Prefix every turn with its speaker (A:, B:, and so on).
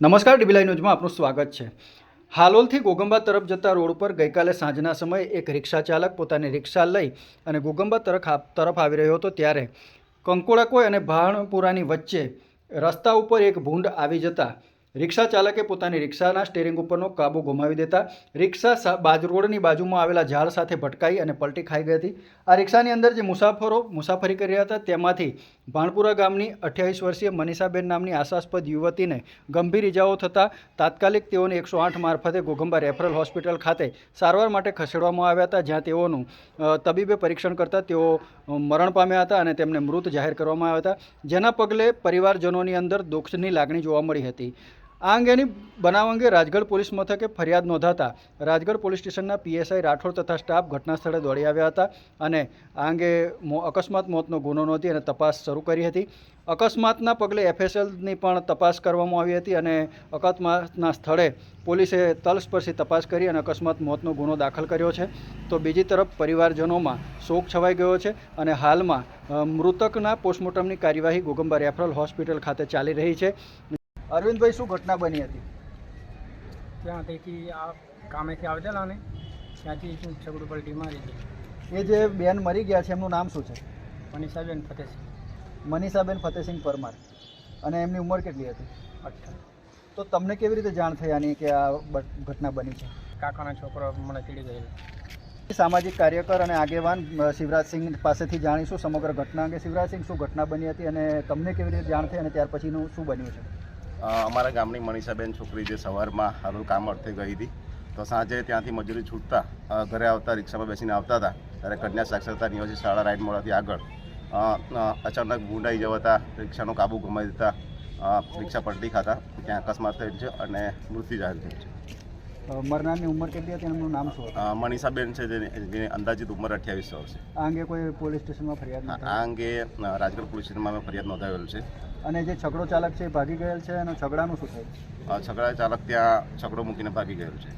A: નમસ્કાર ડીબીલાઈ ન્યૂઝમાં આપનું સ્વાગત છે. હાલોલથી ગોગંબા તરફ જતા રોડ પર ગઈકાલે સાંજના સમયે એક રિક્ષા ચાલક પોતાની રિક્ષા લઈ અને ગોગંબા તરફ તરફ આવી રહ્યો હતો ત્યારે કંકોળકોય અને ભાણપુરાની વચ્ચે રસ્તા ઉપર એક ભૂંડ આવી જતા રિક્ષા ચાલકે પોતાની રિક્ષાના સ્ટેરિંગ ઉપરનો કાબુ ગુમાવી દેતા રિક્ષા બાજુ રોડની બાજુમાં આવેલા ઝાડ સાથે ભટકાઈ અને પલટી ખાઈ ગઈ હતી. આ રિક્ષાની અંદર જે મુસાફરો, મુસાફરી કરી રહ્યા હતા, તેમાંથી ભાણપુરા ગામની અઠ્યાવીસ વર્ષીય મનીષાબેન નામની આશાસ્પદ યુવતીને ગંભીર ઇજાઓ થતાં તાત્કાલિક તેઓને એકસો આઠ મારફતે ઘોઘંબા રેફરલ હોસ્પિટલ ખાતે સારવાર માટે ખસેડવામાં આવ્યા હતા, જ્યાં તેઓનું તબીબે પરીક્ષણ કરતાં તેઓ મરણ પામ્યા હતા અને તેમને મૃત જાહેર કરવામાં આવ્યા હતા. જેના પગલે પરિવારજનોની અંદર દુઃખની લાગણી જોવા મળી હતી. આ અંગેની બનાવ અંગે રાજગઢ પોલીસ મથકે ફરિયાદ નોંધાતા રાજગઢ પોલીસ સ્ટેશનના પીએસઆઈ રાઠોડ તથા સ્ટાફ ઘટના સ્થળે દોડી આવ્યા હતા અને આ અંગે અકસ્માત મોતનો ગુનો નોંધી અને તપાસ શરૂ કરી હતી. અકસ્માતના પગલે એફએસએલની પણ તપાસ કરવામાં આવી હતી અને અકસ્માતના સ્થળે પોલીસે તલસ્પર્શી તપાસ કરી અને અકસ્માત મોતનો ગુનો દાખલ કર્યો છે. તો બીજી તરફ પરિવારજનોમાં શોક છવાઈ ગયો છે અને હાલમાં મૃતકના પોસ્ટમોર્ટમની કાર્યવાહી ગોગંબા રેફરલ હોસ્પિટલ ખાતે ચાલી રહી છે. અરવિંદભાઈ શું ઘટના બની હતી?
B: ત્યાંથી આ કામેથી આવેલા ને ત્યાંથી છગડું પલટી મારી હતી
A: એ જે બેન મરી ગયા છે એમનું નામ શું છે?
B: મનીષાબેન ફતેસિંહ
A: મનીષાબેન ફતેસિંહ પરમાર. અને એમની ઉંમર કેટલી હતી?
B: અઠ્ઠાર.
A: તો તમને કેવી રીતે જાણ થઈ આની કે આ ઘટના બની છે?
B: કાકાનો છોકરો મને ચીડી ગયેલો.
A: સામાજિક કાર્યકર અને આગેવાન શિવરાજસિંહ પાસેથી જાણીશું સમગ્ર ઘટના અંગે. શિવરાજસિંહ શું ઘટના બની હતી અને તમને કેવી રીતે જાણ થઈ અને ત્યાર પછીનું શું બન્યું છે?
C: અમારા ગામની મનીષાબેન છોકરી જે સવારમાં હારું કામ અર્થે ગઈ હતી, તો સાંજે ત્યાંથી મજૂરી છૂટતા ઘરે આવતા રિક્ષામાં બેસીને આવતા હતા, ત્યારે કન્યા સાક્ષરતા નિવાસી શાળા રાઈડ મોડાથી આગળ અચાનક ગુંડાઈ જવાતા રિક્ષાનો કાબુ ગુમાવી દેતા રિક્ષા પલટી ખાતા, ત્યાં અકસ્માત થયેલ છે અને મૃત્યુ જાહેર થયું છે.
A: મરનારની ઉંમર કેટલી હતી એમનું નામ શું હતું?
C: મનીષાબેન છે જેની અંદાજિત ઉંમર અઠ્યાવીસ વર્ષ છે
A: આ અંગે કોઈ પોલીસ સ્ટેશનમાં ફરિયાદ
C: આ અંગે રાજગઢ પોલીસ સ્ટેશનમાં અમે ફરિયાદ નોંધાવેલ છે.
A: અને જે છગડો ચાલક છે એ ભાગી ગયેલ છે અને છગડાનું શું થયું?
C: છગડા છકડા ચાલક ત્યાં છકડો મૂકીને ભાગી ગયેલ છે.